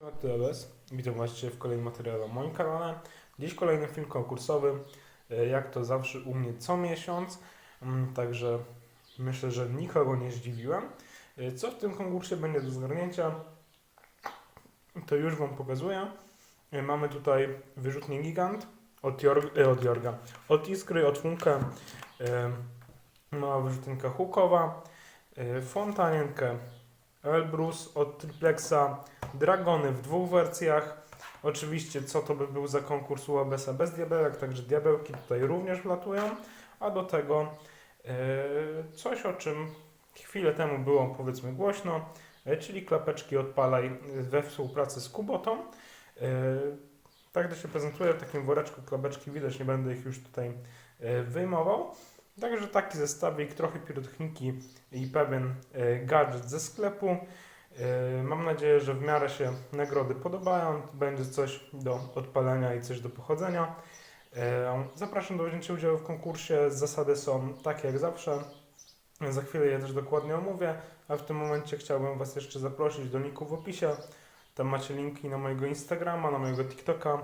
TLS. Witam Was w kolejnym materiale na moim kanale. Dziś kolejny film konkursowy, e, jak to zawsze u mnie co miesiąc, Mm, także myślę, że nikogo nie zdziwiłem. E, Co w tym konkursie będzie do zgarnięcia, to już Wam pokazuję. E, Mamy tutaj wyrzutnie gigant od, od Jorga, od Iskry, od Funkę, mała wyrzutynka hukowa, fontanienkę Elbrus od Triplexa, Dragony w dwóch wersjach. Oczywiście, co to by był za konkurs UABS bez diabełek, także diabełki tutaj również wlatują. A do tego e, coś, o czym chwilę temu było powiedzmy głośno, e, czyli klapeczki odpalaj we współpracy z Kubotą. E, tak to się prezentuje w takim woreczku klapeczki, widać, nie będę ich już tutaj wyjmował. Także taki zestawik, trochę pirotechniki i pewien e, gadżet ze sklepu. E, Mam nadzieję, że w miarę się nagrody podobają. Będzie coś do odpalenia i coś do pochodzenia. E, Zapraszam do wzięcia udziału w konkursie. Zasady są takie jak zawsze. Za chwilę je też dokładnie omówię, a w tym momencie chciałbym Was jeszcze zaprosić do linku w opisie. Tam macie linki na mojego Instagrama, na mojego TikToka,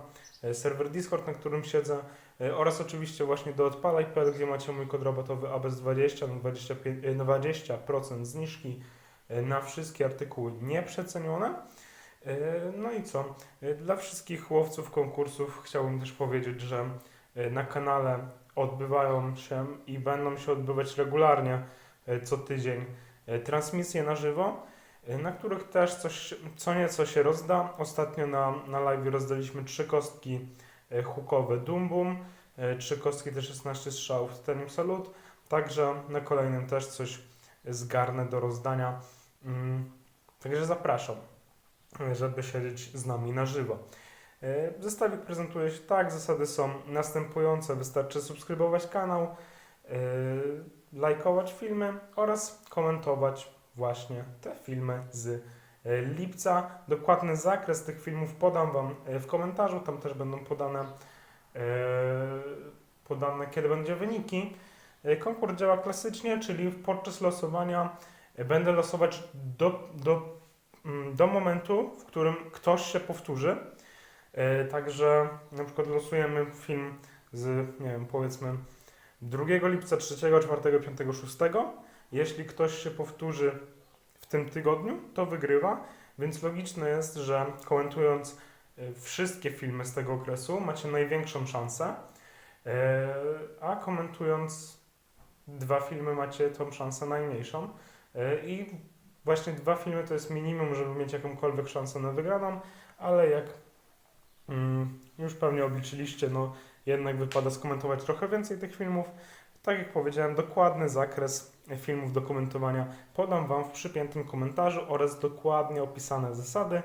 serwer Discord, na którym siedzę oraz oczywiście właśnie do odpalaj.pl, gdzie macie mój kod rabatowy ABS20 na 25, e, na 20% zniżki e, na wszystkie artykuły nieprzecenione. E, No i co? E, Dla wszystkich łowców konkursów chciałbym też powiedzieć, że e, na kanale odbywają się i będą się odbywać regularnie e, co tydzień e, transmisje na żywo, e, na których też coś, co nieco się rozda. Ostatnio na, na live rozdaliśmy trzy kostki e, hukowe Dum Bum, e, trzy kostki T16 strzałów Titanium Salut, także na kolejnym też coś zgarnę do rozdania. Mm, Także zapraszam, e, żeby siedzieć z nami na żywo. E, Zestawik prezentuje się tak, zasady są następujące. Wystarczy subskrybować kanał, e, lajkować filmy oraz komentować właśnie te filmy z e, lipca. Dokładny zakres tych filmów podam Wam e, w komentarzu, tam też będą podane, e, podane kiedy będzie wyniki. E, Konkurs działa klasycznie, czyli podczas losowania e, będę losować do, do, mm, do momentu, w którym ktoś się powtórzy. E, Także na przykład losujemy film z, nie wiem, powiedzmy 2 lipca, 3, 4, 5, 6. Jeśli ktoś się powtórzy tym tygodniu, to wygrywa, więc logiczne jest, że komentując e, wszystkie filmy z tego okresu macie największą szansę, e, a komentując dwa filmy macie tą szansę najmniejszą. E, I właśnie dwa filmy to jest minimum, żeby mieć jakąkolwiek szansę na wygraną, ale jak mm, już pewnie obliczyliście, no jednak wypada skomentować trochę więcej tych filmów. Tak jak powiedziałem, dokładny zakres filmów do komentowania podam Wam w przypiętym komentarzu oraz dokładnie opisane zasady.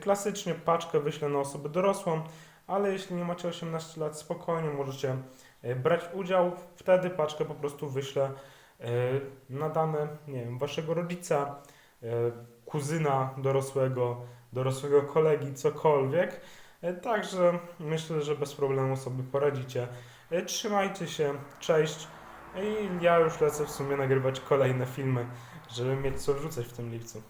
Klasycznie paczkę wyślę na osobę dorosłą, ale jeśli nie macie 18 lat, spokojnie możecie e, brać udział. Wtedy paczkę po prostu wyślę e, na dane, nie wiem, Waszego rodzica, e, kuzyna dorosłego, dorosłego kolegi, cokolwiek. Także myślę, że bez problemu sobie poradzicie. E, Trzymajcie się, cześć. I ja już lecę w sumie nagrywać kolejne filmy, żeby mieć co wrzucać w tym lipcu.